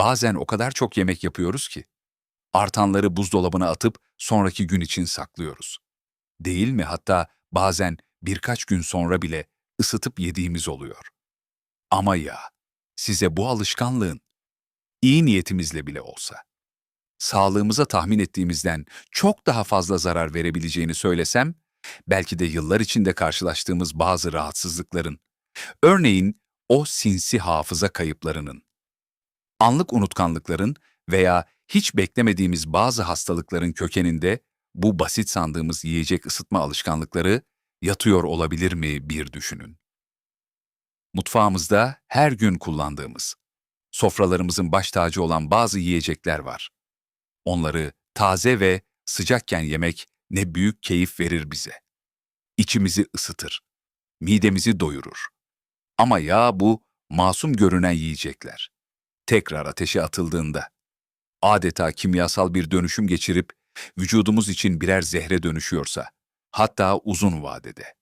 Bazen o kadar çok yemek yapıyoruz ki. Artanları buzdolabına atıp sonraki gün için saklıyoruz. Değil mi? Hatta bazen birkaç gün sonra bile ısıtıp yediğimiz oluyor. Ama ya size bu alışkanlığın iyi niyetimizle bile olsa sağlığımıza tahmin ettiğimizden çok daha fazla zarar verebileceğini söylesem, belki de yıllar içinde karşılaştığımız bazı rahatsızlıkların, örneğin o sinsi hafıza kayıplarının, anlık unutkanlıkların veya hiç beklemediğimiz bazı hastalıkların kökeninde bu basit sandığımız yiyecek ısıtma alışkanlıkları yatıyor olabilir mi bir düşünün. Mutfağımızda her gün kullandığımız, sofralarımızın baş tacı olan bazı yiyecekler var. Onları taze ve sıcakken yemek ne büyük keyif verir bize. İçimizi ısıtır, midemizi doyurur. Ama ya bu masum görünen yiyecekler. Tekrar ateşe atıldığında, adeta kimyasal bir dönüşüm geçirip vücudumuz için birer zehre dönüşüyorsa, hatta uzun vadede.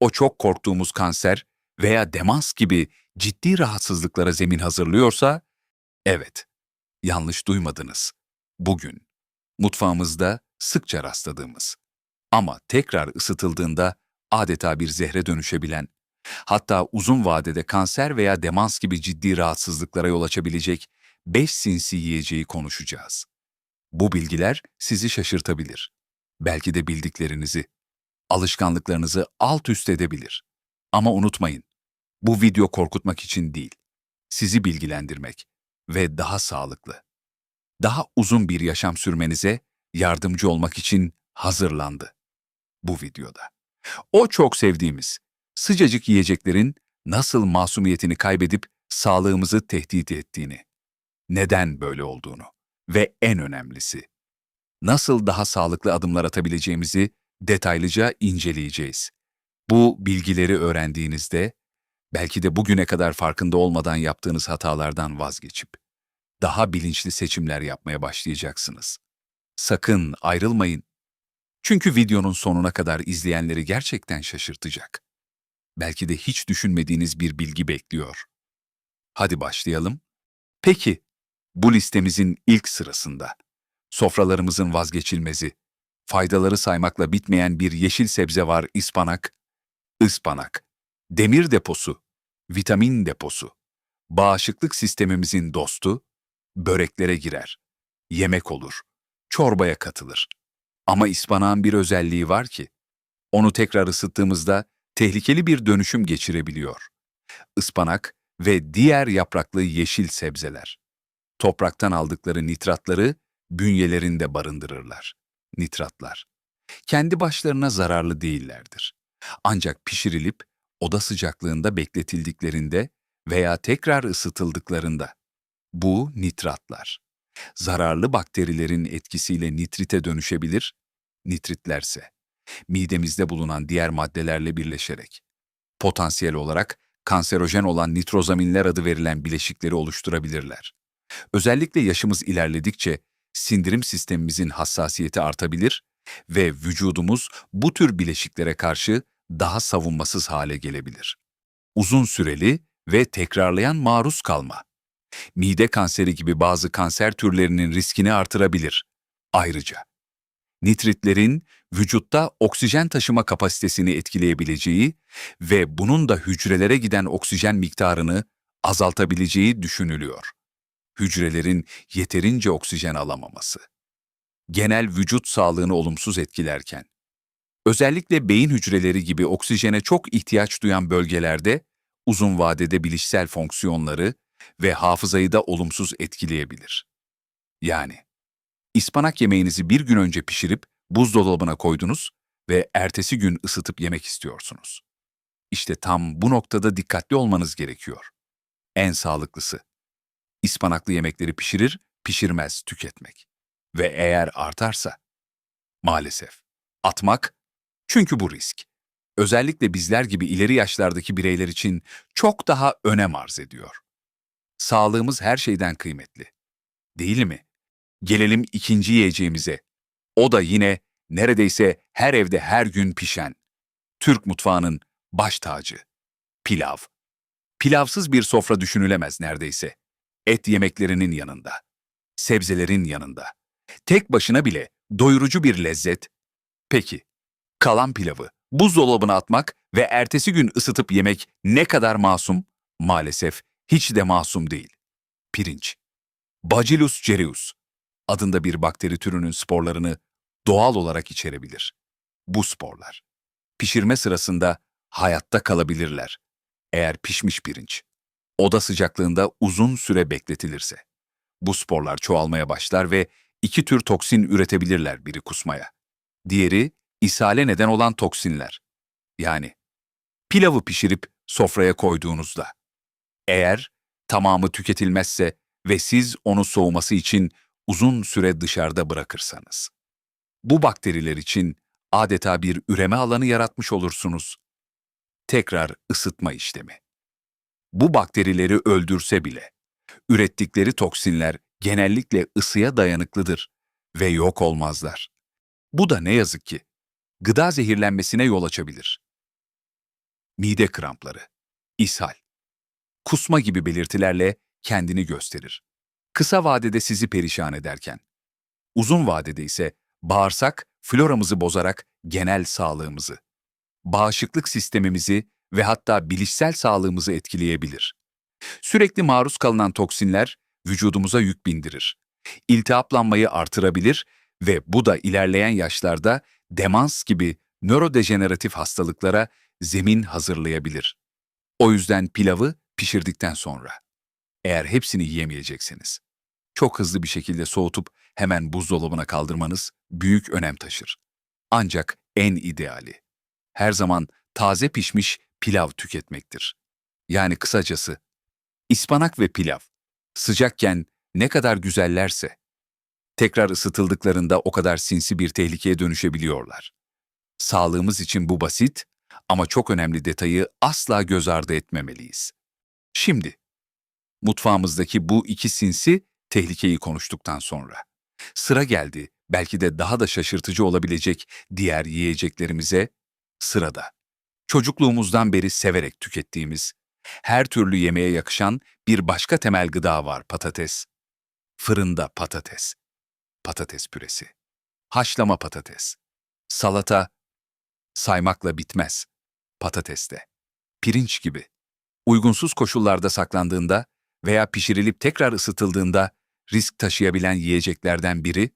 O çok korktuğumuz kanser veya demans gibi ciddi rahatsızlıklara zemin hazırlıyorsa, evet, yanlış duymadınız. Bugün, mutfağımızda sıkça rastladığımız ama tekrar ısıtıldığında adeta bir zehre dönüşebilen, hatta uzun vadede kanser veya demans gibi ciddi rahatsızlıklara yol açabilecek 5 sinsi yiyeceği konuşacağız. Bu bilgiler sizi şaşırtabilir. Belki de bildiklerinizi, alışkanlıklarınızı alt üst edebilir. Ama unutmayın, bu video korkutmak için değil, sizi bilgilendirmek ve daha sağlıklı, daha uzun bir yaşam sürmenize yardımcı olmak için hazırlandı bu videoda. O çok sevdiğimiz sıcacık yiyeceklerin nasıl masumiyetini kaybedip sağlığımızı tehdit ettiğini, neden böyle olduğunu ve en önemlisi, nasıl daha sağlıklı adımlar atabileceğimizi detaylıca inceleyeceğiz. Bu bilgileri öğrendiğinizde belki de bugüne kadar farkında olmadan yaptığınız hatalardan vazgeçip daha bilinçli seçimler yapmaya başlayacaksınız. Sakın ayrılmayın. Çünkü videonun sonuna kadar izleyenleri gerçekten şaşırtacak. Belki de hiç düşünmediğiniz bir bilgi bekliyor. Hadi başlayalım. Peki, bu listemizin ilk sırasında sofralarımızın vazgeçilmezi, faydaları saymakla bitmeyen bir yeşil sebze var ispanak, ıspanak, demir deposu, vitamin deposu, bağışıklık sistemimizin dostu, böreklere girer, yemek olur, çorbaya katılır. Ama ıspanağın bir özelliği var ki, onu tekrar ısıttığımızda tehlikeli bir dönüşüm geçirebiliyor. Ispanak ve diğer yapraklı yeşil sebzeler. Topraktan aldıkları nitratları bünyelerinde barındırırlar. Nitratlar. Kendi başlarına zararlı değillerdir. Ancak pişirilip oda sıcaklığında bekletildiklerinde veya tekrar ısıtıldıklarında bu nitratlar zararlı bakterilerin etkisiyle nitrite dönüşebilir, nitritlerse midemizde bulunan diğer maddelerle birleşerek potansiyel olarak kanserojen olan nitrozaminler adı verilen bileşikleri oluşturabilirler. Özellikle yaşımız ilerledikçe sindirim sistemimizin hassasiyeti artabilir ve vücudumuz bu tür bileşiklere karşı daha savunmasız hale gelebilir. Uzun süreli ve tekrarlayan maruz kalma. Mide kanseri gibi bazı kanser türlerinin riskini artırabilir. Ayrıca, nitritlerin vücutta oksijen taşıma kapasitesini etkileyebileceği ve bunun da hücrelere giden oksijen miktarını azaltabileceği düşünülüyor. Hücrelerin yeterince oksijen alamaması. Genel vücut sağlığını olumsuz etkilerken, özellikle beyin hücreleri gibi oksijene çok ihtiyaç duyan bölgelerde uzun vadede bilişsel fonksiyonları ve hafızayı da olumsuz etkileyebilir. Yani, ıspanak yemeğinizi bir gün önce pişirip buzdolabına koydunuz ve ertesi gün ısıtıp yemek istiyorsunuz. İşte tam bu noktada dikkatli olmanız gerekiyor. En sağlıklısı, ıspanaklı yemekleri pişirir, pişirmez tüketmek. Ve eğer artarsa, maalesef, atmak, çünkü bu risk. Özellikle bizler gibi ileri yaşlardaki bireyler için çok daha önem arz ediyor. Sağlığımız her şeyden kıymetli. Değil mi? Gelelim ikinci yiyeceğimize. O da yine neredeyse her evde her gün pişen. Türk mutfağının baş tacı. Pilav. Pilavsız bir sofra düşünülemez neredeyse. et yemeklerinin yanında, sebzelerin yanında. Tek başına bile doyurucu bir lezzet. Peki, kalan pilavı buzdolabına atmak ve ertesi gün ısıtıp yemek ne kadar masum? Maalesef hiç de masum değil. Pirinç. Bacillus cereus adında bir bakteri türünün sporlarını doğal olarak içerebilir. Bu sporlar pişirme sırasında hayatta kalabilirler. Eğer pişmiş pirinç oda sıcaklığında uzun süre bekletilirse. Bu sporlar çoğalmaya başlar ve iki tür toksin üretebilirler biri kusmaya. Diğeri ishale neden olan toksinler. Yani pilavı pişirip sofraya koyduğunuzda. Eğer tamamı tüketilmezse ve siz onu soğuması için uzun süre dışarıda bırakırsanız. Bu bakteriler için adeta bir üreme alanı yaratmış olursunuz. Tekrar ısıtma işlemi. Bu bakterileri öldürse bile ürettikleri toksinler genellikle ısıya dayanıklıdır ve yok olmazlar. Bu da ne yazık ki gıda zehirlenmesine yol açabilir. Mide krampları, ishal, kusma gibi belirtilerle kendini gösterir. Kısa vadede sizi perişan ederken, uzun vadede ise bağırsak floramızı bozarak genel sağlığımızı, bağışıklık sistemimizi ve hatta bilişsel sağlığımızı etkileyebilir. Sürekli maruz kalınan toksinler vücudumuza yük bindirir. İltihaplanmayı artırabilir ve bu da ilerleyen yaşlarda demans gibi nörodejeneratif hastalıklara zemin hazırlayabilir. O yüzden pilavı pişirdikten sonra, eğer hepsini yiyemeyecekseniz, çok hızlı bir şekilde soğutup hemen buzdolabına kaldırmanız büyük önem taşır. Ancak en ideali, her zaman taze pişmiş pilav tüketmektir. Yani kısacası, ıspanak ve pilav, sıcakken ne kadar güzellerse, tekrar ısıtıldıklarında o kadar sinsi bir tehlikeye dönüşebiliyorlar. Sağlığımız için bu basit ama çok önemli detayı asla göz ardı etmemeliyiz. Şimdi, mutfağımızdaki bu iki sinsi tehlikeyi konuştuktan sonra, sıra geldi belki de daha da şaşırtıcı olabilecek diğer yiyeceklerimize sırada. Çocukluğumuzdan beri severek tükettiğimiz, her türlü yemeğe yakışan bir başka temel gıda var patates. Fırında patates. Patates püresi. Haşlama patates. Salata. Saymakla bitmez. Patateste. Pirinç gibi. Uygunsuz koşullarda saklandığında veya pişirilip tekrar ısıtıldığında risk taşıyabilen yiyeceklerden biri,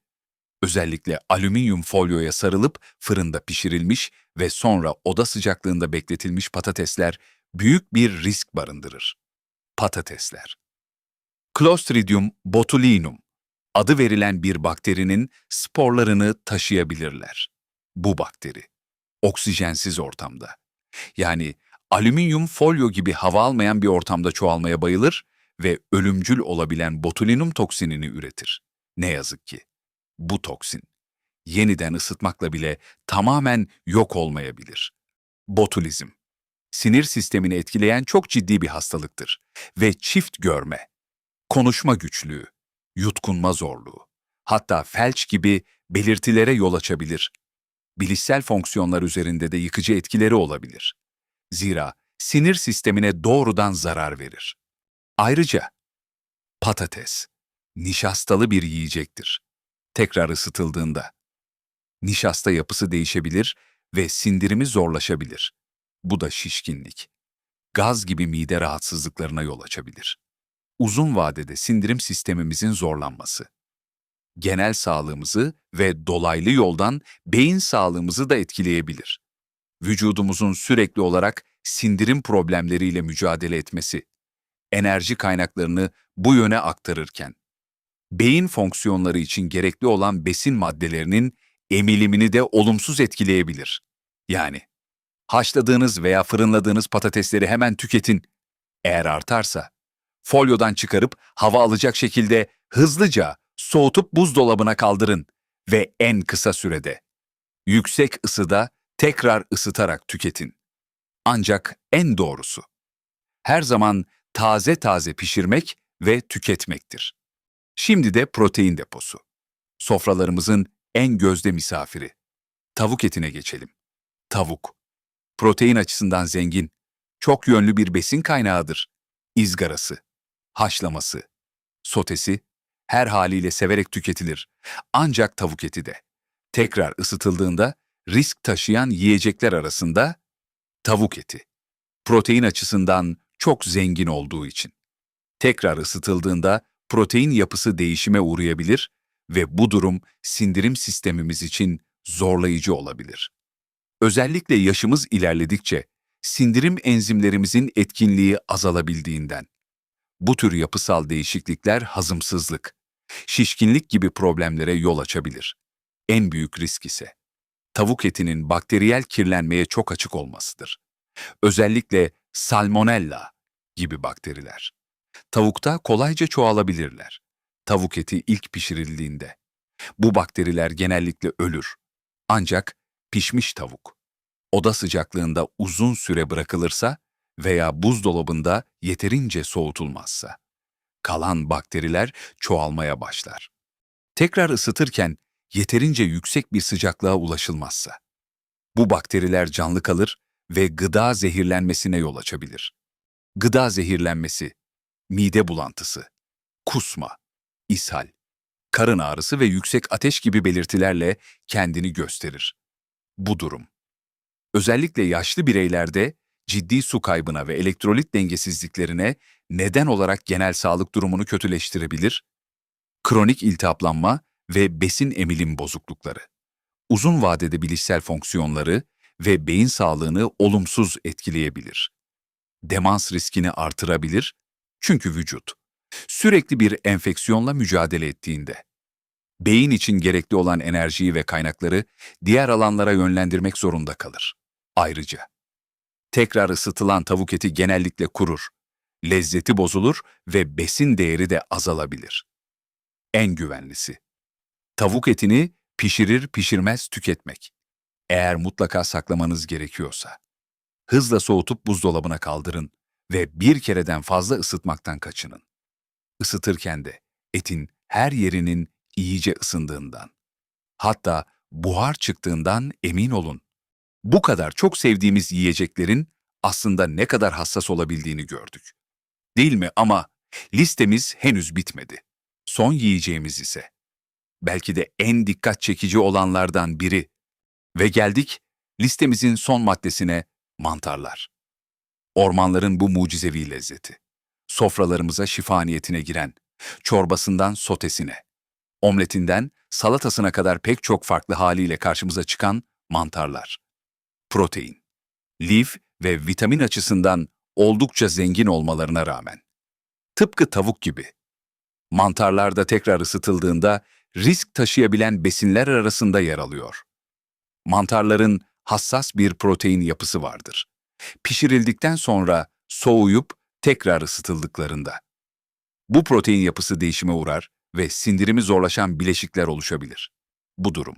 özellikle alüminyum folyoya sarılıp fırında pişirilmiş ve sonra oda sıcaklığında bekletilmiş patatesler büyük bir risk barındırır. Patatesler. Clostridium botulinum adı verilen bir bakterinin sporlarını taşıyabilirler. Bu bakteri, oksijensiz ortamda, yani alüminyum folyo gibi hava almayan bir ortamda çoğalmaya bayılır ve ölümcül olabilen botulinum toksinini üretir. Ne yazık ki bu toksin yeniden ısıtmakla bile tamamen yok olmayabilir. Botulizm sinir sistemini etkileyen çok ciddi bir hastalıktır ve çift görme, konuşma güçlüğü, yutkunma zorluğu, hatta felç gibi belirtilere yol açabilir. Bilişsel fonksiyonlar üzerinde de yıkıcı etkileri olabilir. Zira sinir sistemine doğrudan zarar verir. Ayrıca patates nişastalı bir yiyecektir. Tekrar ısıtıldığında nişasta yapısı değişebilir ve sindirimi zorlaşabilir. Bu da şişkinlik, gaz gibi mide rahatsızlıklarına yol açabilir. Uzun vadede sindirim sistemimizin zorlanması, genel sağlığımızı ve dolaylı yoldan beyin sağlığımızı da etkileyebilir. Vücudumuzun sürekli olarak sindirim problemleriyle mücadele etmesi, enerji kaynaklarını bu yöne aktarırken, beyin fonksiyonları için gerekli olan besin maddelerinin emilimini de olumsuz etkileyebilir. Yani haşladığınız veya fırınladığınız patatesleri hemen tüketin. Eğer artarsa, folyodan çıkarıp hava alacak şekilde hızlıca soğutup buzdolabına kaldırın ve en kısa sürede, yüksek ısıda tekrar ısıtarak tüketin. Ancak en doğrusu, her zaman taze taze pişirmek ve tüketmektir. Şimdi de protein deposu. Sofralarımızın en gözde misafiri. Tavuk etine geçelim. Tavuk. Protein açısından zengin, çok yönlü bir besin kaynağıdır. İzgarası, haşlaması, sotesi her haliyle severek tüketilir. Ancak tavuk eti de. Tekrar ısıtıldığında risk taşıyan yiyecekler arasında tavuk eti. Protein açısından çok zengin olduğu için. Tekrar ısıtıldığında protein yapısı değişime uğrayabilir ve bu durum sindirim sistemimiz için zorlayıcı olabilir. Özellikle yaşımız ilerledikçe sindirim enzimlerimizin etkinliği azalabildiğinden. Bu tür yapısal değişiklikler hazımsızlık, şişkinlik gibi problemlere yol açabilir. En büyük risk ise tavuk etinin bakteriyel kirlenmeye çok açık olmasıdır. Özellikle salmonella gibi bakteriler. Tavukta kolayca çoğalabilirler. Tavuk eti ilk pişirildiğinde. Bu bakteriler genellikle ölür. Ancak pişmiş tavuk, oda sıcaklığında uzun süre bırakılırsa veya buzdolabında yeterince soğutulmazsa, kalan bakteriler çoğalmaya başlar. Tekrar ısıtırken yeterince yüksek bir sıcaklığa ulaşılmazsa, bu bakteriler canlı kalır ve gıda zehirlenmesine yol açabilir. Gıda zehirlenmesi, mide bulantısı, kusma, ishal, karın ağrısı ve yüksek ateş gibi belirtilerle kendini gösterir. Bu durum, özellikle yaşlı bireylerde ciddi su kaybına ve elektrolit dengesizliklerine neden olarak genel sağlık durumunu kötüleştirebilir, kronik iltihaplanma ve besin emilim bozuklukları, uzun vadede bilişsel fonksiyonları ve beyin sağlığını olumsuz etkileyebilir. Demans riskini artırabilir çünkü vücut sürekli bir enfeksiyonla mücadele ettiğinde beyin için gerekli olan enerjiyi ve kaynakları diğer alanlara yönlendirmek zorunda kalır. Ayrıca tekrar ısıtılan tavuk eti genellikle kurur, lezzeti bozulur ve besin değeri de azalabilir. En güvenlisi Tavuk etini pişirir pişirmez tüketmek. Eğer mutlaka saklamanız gerekiyorsa. Hızla soğutup buzdolabına kaldırın ve bir kereden fazla ısıtmaktan kaçının. Isıtırken de etin her yerinin iyice ısındığından, hatta buhar çıktığından emin olun. Bu kadar çok sevdiğimiz yiyeceklerin aslında ne kadar hassas olabildiğini gördük. Değil mi ama listemiz henüz bitmedi. Son yiyeceğimiz ise belki de en dikkat çekici olanlardan biri. Ve geldik listemizin son maddesine mantarlar. Ormanların bu mucizevi lezzeti. Sofralarımıza şifa niyetine giren, çorbasından sotesine, omletinden salatasına kadar pek çok farklı haliyle karşımıza çıkan mantarlar. Protein, lif ve vitamin açısından oldukça zengin olmalarına rağmen. Tıpkı tavuk gibi. Mantarlar da tekrar ısıtıldığında risk taşıyabilen besinler arasında yer alıyor. Mantarların hassas bir protein yapısı vardır. Pişirildikten sonra soğuyup tekrar ısıtıldıklarında. Bu protein yapısı değişime uğrar ve sindirimi zorlaşan bileşikler oluşabilir. Bu durum.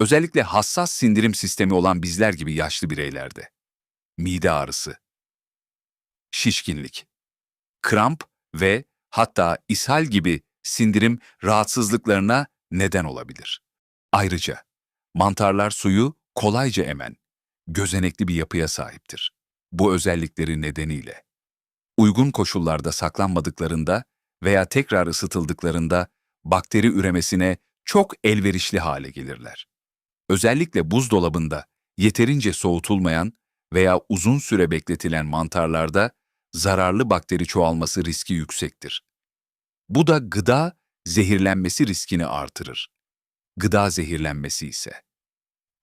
Özellikle hassas sindirim sistemi olan bizler gibi yaşlı bireylerde. Mide ağrısı, şişkinlik, kramp ve hatta ishal gibi sindirim rahatsızlıklarına neden olabilir. Ayrıca mantarlar suyu kolayca emen, gözenekli bir yapıya sahiptir. Bu özellikleri nedeniyle uygun koşullarda saklanmadıklarında veya tekrar ısıtıldıklarında bakteri üremesine çok elverişli hale gelirler. Özellikle buzdolabında yeterince soğutulmayan veya uzun süre bekletilen mantarlarda zararlı bakteri çoğalması riski yüksektir. Bu da gıda zehirlenmesi riskini artırır. Gıda zehirlenmesi ise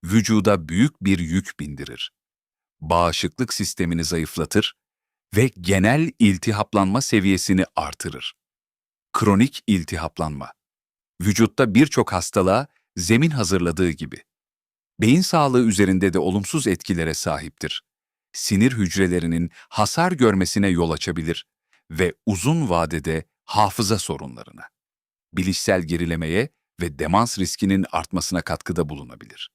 vücuda büyük bir yük bindirir. Bağışıklık sistemini zayıflatır ve genel iltihaplanma seviyesini artırır. Kronik iltihaplanma vücutta birçok hastalığa zemin hazırladığı gibi beyin sağlığı üzerinde de olumsuz etkilere sahiptir. Sinir hücrelerinin hasar görmesine yol açabilir ve uzun vadede hafıza sorunlarına, bilişsel gerilemeye ve demans riskinin artmasına katkıda bulunabilir.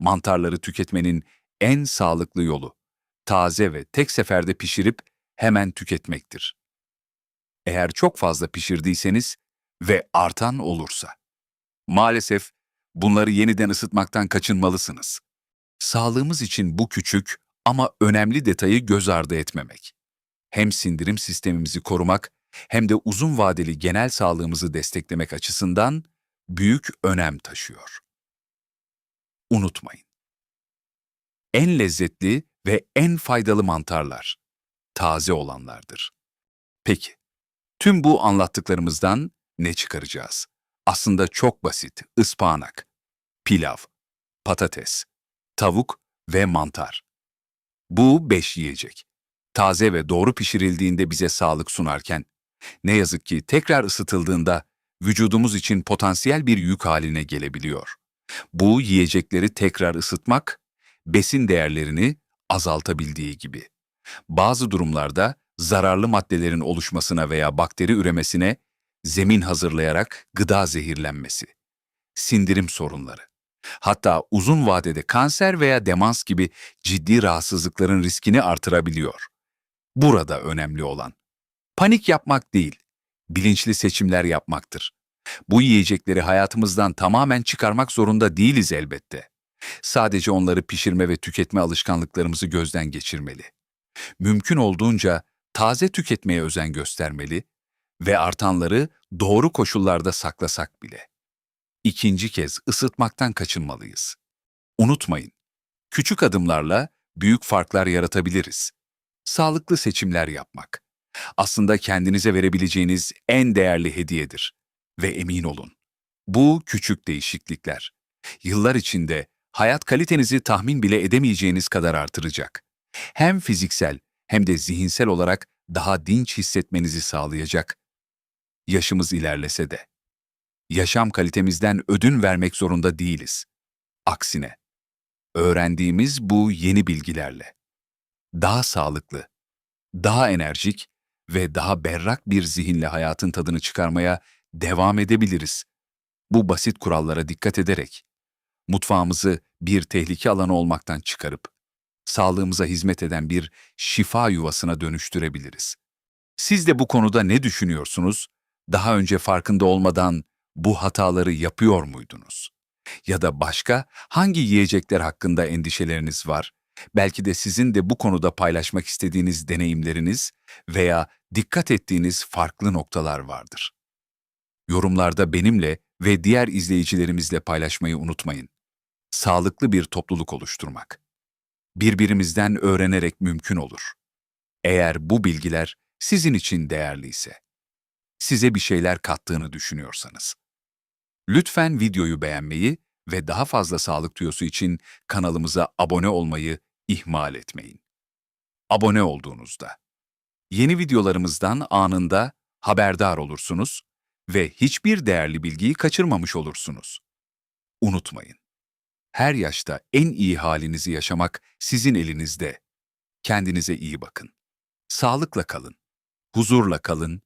Mantarları tüketmenin en sağlıklı yolu, taze ve tek seferde pişirip hemen tüketmektir. Eğer çok fazla pişirdiyseniz ve artan olursa, maalesef bunları yeniden ısıtmaktan kaçınmalısınız. Sağlığımız için bu küçük ama önemli detayı göz ardı etmemek. Hem sindirim sistemimizi korumak hem de uzun vadeli genel sağlığımızı desteklemek açısından büyük önem taşıyor. Unutmayın. En lezzetli ve en faydalı mantarlar taze olanlardır. Peki, tüm bu anlattıklarımızdan ne çıkaracağız? Aslında çok basit. Ispanak, pilav, patates, tavuk ve mantar. Bu beş yiyecek. Taze ve doğru pişirildiğinde bize sağlık sunarken, ne yazık ki tekrar ısıtıldığında vücudumuz için potansiyel bir yük haline gelebiliyor. Bu yiyecekleri tekrar ısıtmak, besin değerlerini azaltabildiği gibi. Bazı durumlarda zararlı maddelerin oluşmasına veya bakteri üremesine zemin hazırlayarak gıda zehirlenmesi, sindirim sorunları, hatta uzun vadede kanser veya demans gibi ciddi rahatsızlıkların riskini artırabiliyor. Burada önemli olan panik yapmak değil, bilinçli seçimler yapmaktır. Bu yiyecekleri hayatımızdan tamamen çıkarmak zorunda değiliz elbette. Sadece onları pişirme ve tüketme alışkanlıklarımızı gözden geçirmeli. Mümkün olduğunca taze tüketmeye özen göstermeli ve artanları doğru koşullarda saklasak bile. İkinci kez ısıtmaktan kaçınmalıyız. Unutmayın, küçük adımlarla büyük farklar yaratabiliriz. Sağlıklı seçimler yapmak. Aslında kendinize verebileceğiniz en değerli hediyedir. Ve emin olun, bu küçük değişiklikler, yıllar içinde hayat kalitenizi tahmin bile edemeyeceğiniz kadar artıracak. Hem fiziksel hem de zihinsel olarak daha dinç hissetmenizi sağlayacak. Yaşımız ilerlese de. Yaşam kalitemizden ödün vermek zorunda değiliz. Aksine, öğrendiğimiz bu yeni bilgilerle daha sağlıklı, daha enerjik ve daha berrak bir zihinle hayatın tadını çıkarmaya devam edebiliriz. Bu basit kurallara dikkat ederek mutfağımızı bir tehlike alanı olmaktan çıkarıp sağlığımıza hizmet eden bir şifa yuvasına dönüştürebiliriz. Siz de bu konuda ne düşünüyorsunuz? Daha önce farkında olmadan bu hataları yapıyor muydunuz? Ya da başka hangi yiyecekler hakkında endişeleriniz var? Belki de sizin de bu konuda paylaşmak istediğiniz deneyimleriniz veya dikkat ettiğiniz farklı noktalar vardır. Yorumlarda benimle ve diğer izleyicilerimizle paylaşmayı unutmayın. Sağlıklı bir topluluk oluşturmak. Birbirimizden öğrenerek mümkün olur. Eğer bu bilgiler sizin için değerliyse, size bir şeyler kattığını düşünüyorsanız. Lütfen videoyu beğenmeyi ve daha fazla sağlık tüyosu için kanalımıza abone olmayı ihmal etmeyin. Abone olduğunuzda yeni videolarımızdan anında haberdar olursunuz ve hiçbir değerli bilgiyi kaçırmamış olursunuz. Unutmayın. Her yaşta en iyi halinizi yaşamak sizin elinizde. Kendinize iyi bakın. Sağlıkla kalın. Huzurla kalın